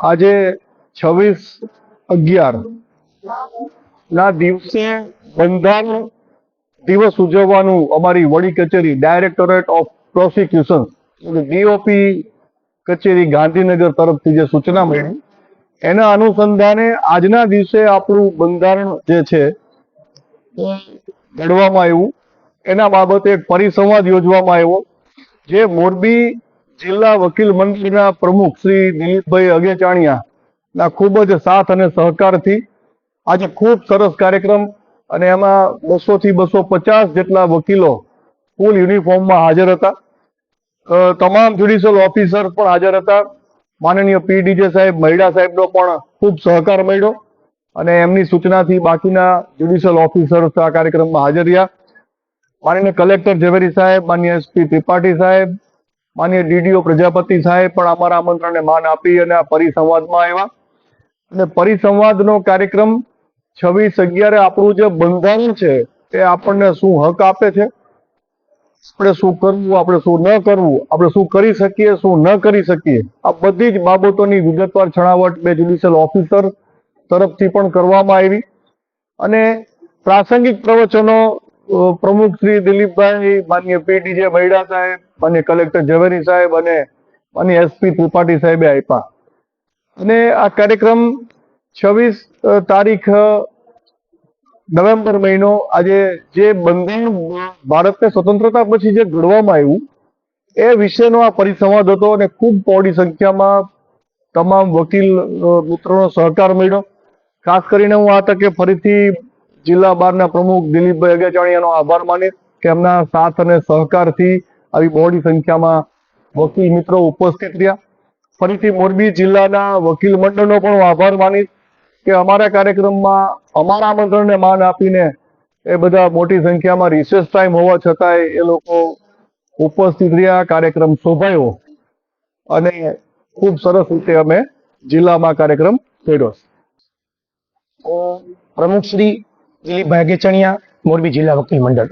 આજે છવ્વીસ અગિયાર ના દિવસે બંધારણ દિવસ ઉજવવાનું અમારી વડી કચેરી ડાયરેક્ટોરેટ ઓફ પ્રોસિક્યુશન ડીઓપી કચેરી ગાંધીનગર તરફથી જે સૂચના મળી, એના અનુસંધાને આજના દિવસે આપણું બંધારણ જે છે ઘડવામાં આવ્યું. એના બાબતે એક પરિસંવાદ યોજવામાં આવ્યો, જે મોરબી જિલ્લા વકીલ મંડળના પ્રમુખ શ્રી દિલીપભાઈ અગેચાણિયા ના ખૂબ જ સાથ અને સહકારથી આજે ખૂબ સરસ કાર્યક્રમ અને એમાં બસો થી બસો પચાસ જેટલા વકીલો ફૂલ યુનિફોર્મમાં હાજર હતા. તમામ જ્યુડિશિયલ ઓફિસર પણ હાજર હતા. માનનીય પીડીજે સાહેબ, મહિડા સાહેબનો પણ ખૂબ સહકાર મળ્યો અને એમની સૂચનાથી બાકીના જ્યુડિશિયલ ઓફિસર્સ આ કાર્યક્રમમાં હાજર રહ્યા. માનનીય કલેક્ટર ઝવેરી સાહેબ માન્ય એસપી ત્રિપાઠી સાહેબ માન્ય ડીડીઓ પ્રજાપતિ સાહેબ પણ અમારા આમંત્રણને માન આપી અને આ પરિસંવાદમાં આવ્યા. અને પરિસંવાદનો કાર્યક્રમ છવ્વીસ અગિયારે આપણું જે બંધારણ છે, એ આપણને શું હક આપે છે? આપણે શું કરવું, આપણે શું ન કરવું, આપણે શું કરી શકીએ, શું ન કરી શકીએ? આ બધી જ બાબતોની વિગતવાર છણાવટ બે જ્યુડિશિયલ ઓફિસર તરફથી પણ કરવામાં આવી. અને પ્રાસંગિક પ્રવચનો પ્રમુખ શ્રી દિલીપભાઈ માન્ય પીટીજે મહિડા સાહેબ માન્ય કલેક્ટર ઝવેરી સાહેબ અને માન્ય એસપી ત્રિપાઠી સાહેબે આપ્યા. અને આ કાર્યક્રમ છવ્વીસ તારીખ નવેમ્બર મહિનો આજે જે બંધારણ ભારતને સ્વતંત્રતા પછી જે ઘડવામાં આવ્યું, એ વિશેનો આ પરિસંવાદ હતો અને ખૂબ પહોળી સંખ્યામાં તમામ વકીલ મિત્રોનો સહકાર મળ્યો. ખાસ કરીને હું આ તકે ફરીથી જિલ્લા બારના પ્રમુખ દિલીપભાઈ અગેચાણીયાનો આભાર માની કે એમના સાથ અને સહકારથી આવી બહોળી સંખ્યામાં વકીલ મિત્રો ઉપસ્થિત રહ્યા. ફરીથી મોરબી જિલ્લાના વકીલ મંડળનો પણ આભાર માનીશ કે અમારા કાર્યક્રમમાં અમારા આમંત્રણને માન આપીને એ બધા મોટી સંખ્યામાં રિસેસ ટાઈમ હોવા છતાંય એ લોકો ઉપસ્થિત રહ્યા. કાર્યક્રમ શોભાયો અને ખૂબ સરસ રીતે અમે જિલ્લામાં કાર્યક્રમ કર્યો પ્રમુખ શ્રી દિલીપભાઈ અગેચણિયા મોરબી જિલ્લા વકીલ મંડળ.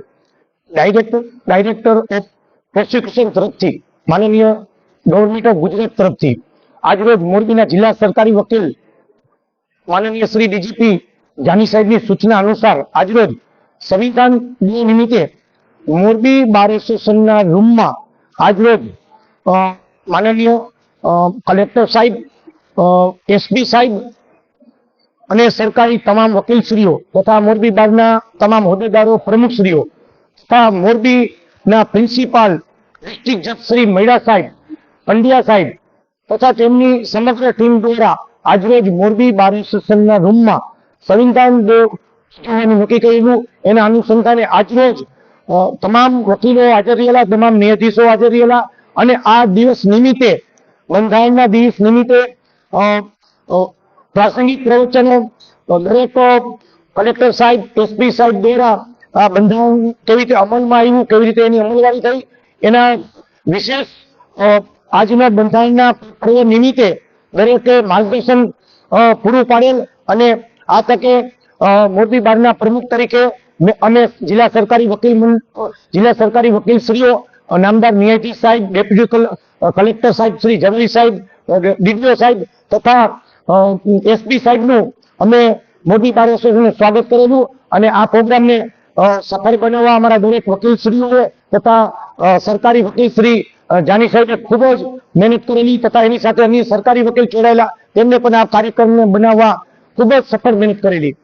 ડાયરેક્ટર ડાયરેક્ટર ઓફ પ્રોસિક્યુશન તરફથી, માનનીય ગવર્મેન્ટ ઓફ ગુજરાત તરફથી, આજરોજ મોરબીના જિલ્લા સરકારી વકીલ, માનનીય શ્રી ડીજીપી જાની સાહેબની સૂચના અનુસાર આજરોજ સંવિધાન દિન નિમિત્તે મોરબી બાર એસોસિએશનના રૂમમાં આજરોજ માનનીય કલેક્ટર સાહેબ એસપી સાહેબ અને સરકારી તમામ વકીલશ્રીઓ તથા મોરબી બાગના તમામ હોદ્દેદારો પ્રમુખશ્રીઓ તથા મોરબીના પ્રિન્સિપાલ ડિસ્ટ્રિક્ટ જજ શ્રી મૈડા સાહેબ, પંડ્યા સાહેબ તથા તેમની સમગ્ર ટીમ દ્વારા આજરોજ મોરબી બાર એસોસિએશનના રૂમમાં સંવિધાન ઉજવવાનું નક્કી કરેલું એના અનુસંધાને આજરોજ તમામ વકીલો હાજર રહેલા, તમામ ન્યાયાધીશો હાજર રહેલા અને આ દિવસ નિમિત્તે બંધારણના દિવસ નિમિત્તે પ્રાસંગિક પ્રવચનો દરેક કલેક્ટર સાહેબ, એસપી સાહેબ દ્વારા આ બંધારણ કેવી રીતે અમલમાં આવ્યું, કેવી રીતે એની અમલવારી થઈ એના વિશેષ આજના બંધારણના પર્વ નિમિત્તે દરેકે માર્ગદર્શન પૂરું પાડેલ અને આ તકે મોરબી બારના પ્રમુખ તરીકે અમે જિલ્લા સરકારી વકીલ જિલ્લા સરકારી વકીલ શ્રીઓ નામદાર ન્યાયાધીશ સાહેબ, ડેપ્યુટી કલેક્ટર સાહેબ શ્રી જનરલ સાહેબ ડીડીઓ સાહેબ તથા એસપી સાહેબનું અમે મોદી પારેશ્વરનું સ્વાગત કરેલું અને આ પ્રોગ્રામને સફળ બનાવવા અમારા દરેક વકીલશ્રીઓએ તથા સરકારી વકીલશ્રી જાની સાહેબે ખૂબ જ મહેનત કરેલી તથા એની સાથે અન્ય સરકારી વકીલ જોડાયેલા તેમને પણ આ કાર્યક્રમને બનાવવા ખૂબ જ સફળ મહેનત કરેલી.